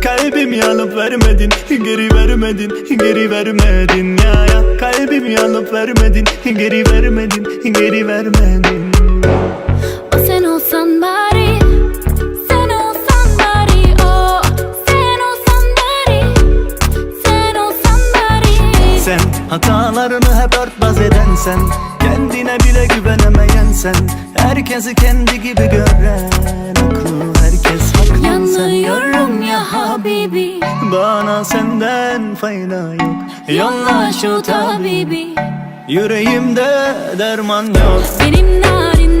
Kalbimi alıp vermedin Geri vermedin Geri vermedin. Ya ya Kalbimi alıp vermedin Geri vermedin Geri vermedin. O sen olsan bari Sen olsan bari O sen olsan bari Sen olsan bari. Sen hatalarını hep örtbas eden sen Kendine bile güvenemeyen sen Herkesi kendi gibi gören Aklı herkes haklı sen. Yanıyorum ya Habibi Senden fayda yok. Yolla şu tabibi. Yüreğimde derman yok. Benim narin narin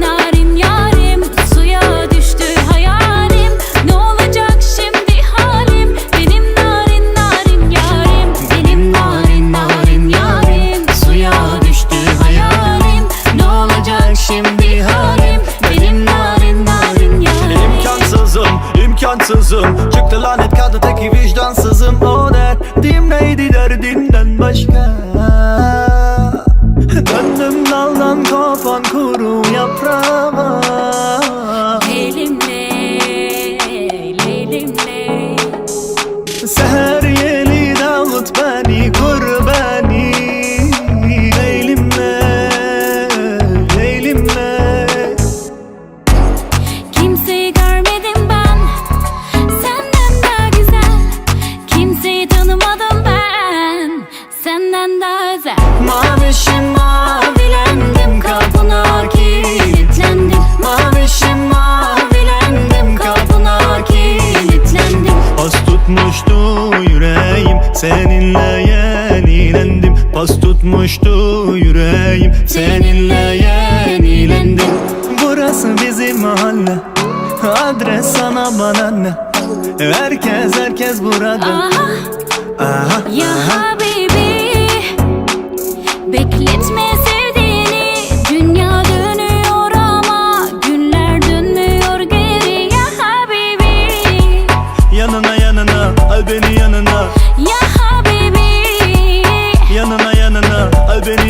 imkansızım. Çıktı lanet kaldı tek vicdansızım. O derdim neydi derdinden başka? Döndüm daldan kopan kuru seninle yenilendim. Pas tutmuştu yüreğim. Seninle yenilendim. Burası bizim mahalle. Adres sana bana ne? Herkes herkes burada. Aha. Aha, ya aha. Habibi yanına Al beni yanına. Ya habibi. Yanına yanına al beni